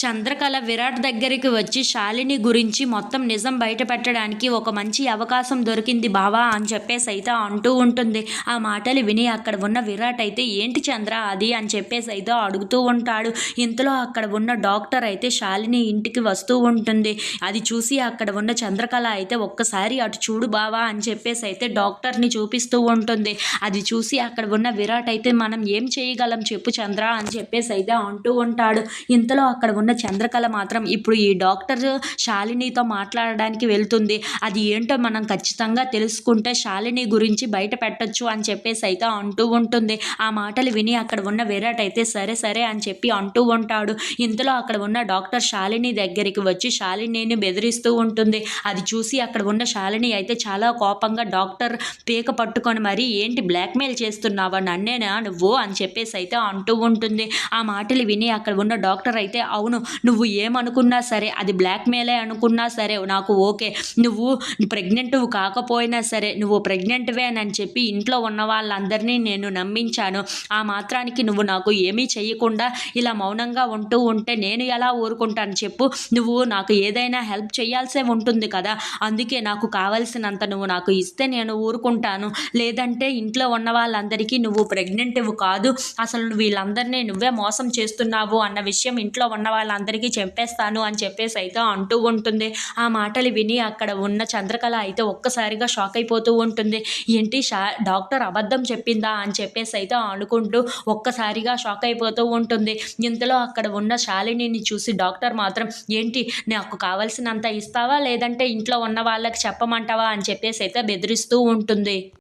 చంద్రకళ విరాట్ దగ్గరికి వచ్చి శాలిని గురించి మొత్తం నిజం బయటపెట్టడానికి ఒక మంచి అవకాశం దొరికింది బావా అని చెప్పేసి అయితే అంటూ ఉంటుంది. ఆ మాటలు విని అక్కడ ఉన్న విరాట్ అయితే ఏంటి చంద్ర అది? అని చెప్పేసి అయితే అడుగుతూ ఉంటాడు. ఇంతలో అక్కడ ఉన్న డాక్టర్ అయితే శాలిని ఇంటికి వస్తూ ఉంటుంది. అది చూసి అక్కడ ఉన్న చంద్రకళ అయితే ఒక్కసారి అటు చూడు బావా అని చెప్పేసి అయితే డాక్టర్ని చూపిస్తూ ఉంటుంది. అది చూసి అక్కడ ఉన్న విరాట్ అయితే మనం ఏం చేయగలం చెప్పు చంద్ర అని చెప్పేసి అయితే అంటూ ఉంటాడు. ఇంతలో అక్కడ ఉన్న చంద్రకళ మాత్రం ఇప్పుడు ఈ డాక్టర్ శాలినితో మాట్లాడడానికి వెళ్తుంది. అది ఏంటో మనం ఖచ్చితంగా తెలుసుకుంటే శాలిని గురించి బయట పెట్టొచ్చు అని చెప్పేసి అయితే అంటూ ఉంటుంది. ఆ మాటలు విని అక్కడ ఉన్న విరాట్ అయితే సరే సరే అని చెప్పి అంటూ ఉంటాడు. ఇంతలో అక్కడ ఉన్న డాక్టర్ శాలిని దగ్గరికి వచ్చి శాలినిని బెదిరిస్తూ ఉంటుంది. అది చూసి అక్కడ ఉన్న శాలిని అయితే చాలా కోపంగా డాక్టర్ పీక పట్టుకొని మరి ఏంటి బ్లాక్మెయిల్ చేస్తున్నావా? నన్నేనా నువ్వు? అని చెప్పేసి అయితే అంటూ ఉంటుంది. ఆ మాటలు విని అక్కడ ఉన్న డాక్టర్ అయితే అవును నువ్వు ఏమనుకున్నా సరే అది బ్లాక్మెయిలే అనుకున్నా సరే నాకు ఓకే. నువ్వు ప్రెగ్నెంట్ కాకపోయినా సరే నువ్వు ప్రెగ్నెంట్వే అని చెప్పి ఇంట్లో ఉన్న వాళ్ళందరినీ నేను నమ్మించాను. ఆ మాత్రానికి నువ్వు నాకు ఏమీ చేయకుండా ఇలా మౌనంగా ఉంటూ ఉంటే నేను ఎలా ఊరుకుంటాను చెప్పు. నువ్వు నాకు ఏదైనా హెల్ప్ చేయాల్సే ఉంటుంది కదా. అందుకే నాకు కావలసినంత నువ్వు నాకు ఇస్తే నేను ఊరుకుంటాను. లేదంటే ఇంట్లో ఉన్న వాళ్ళందరికీ నువ్వు ప్రెగ్నెంట్ కాదు. అసలు నువ్వు వీళ్ళందరినీ నువ్వే మోసం చేస్తున్నావు అన్న విషయం ఇంట్లో ఉన్న వాళ్ళందరికీ చంపేస్తాను అని చెప్పేసి అయితే అంటూ ఉంటుంది. ఆ మాటలు విని అక్కడ ఉన్న చంద్రకళ అయితే ఒక్కసారిగా షాక్ అయిపోతూ ఉంటుంది. ఏంటి షా డాక్టర్ అబద్ధం చెప్పిందా అని చెప్పేసి అయితే అనుకుంటూ ఒక్కసారిగా షాక్ అయిపోతూ ఉంటుంది. ఇంతలో అక్కడ ఉన్న శాలినిని చూసి డాక్టర్ మాత్రం ఏంటి నాకు కావాల్సినంత ఇస్తావా? లేదంటే ఇంట్లో ఉన్న వాళ్ళకి చెప్పమంటావా? అని చెప్పేసి అయితే బెదిరిస్తూ ఉంటుంది.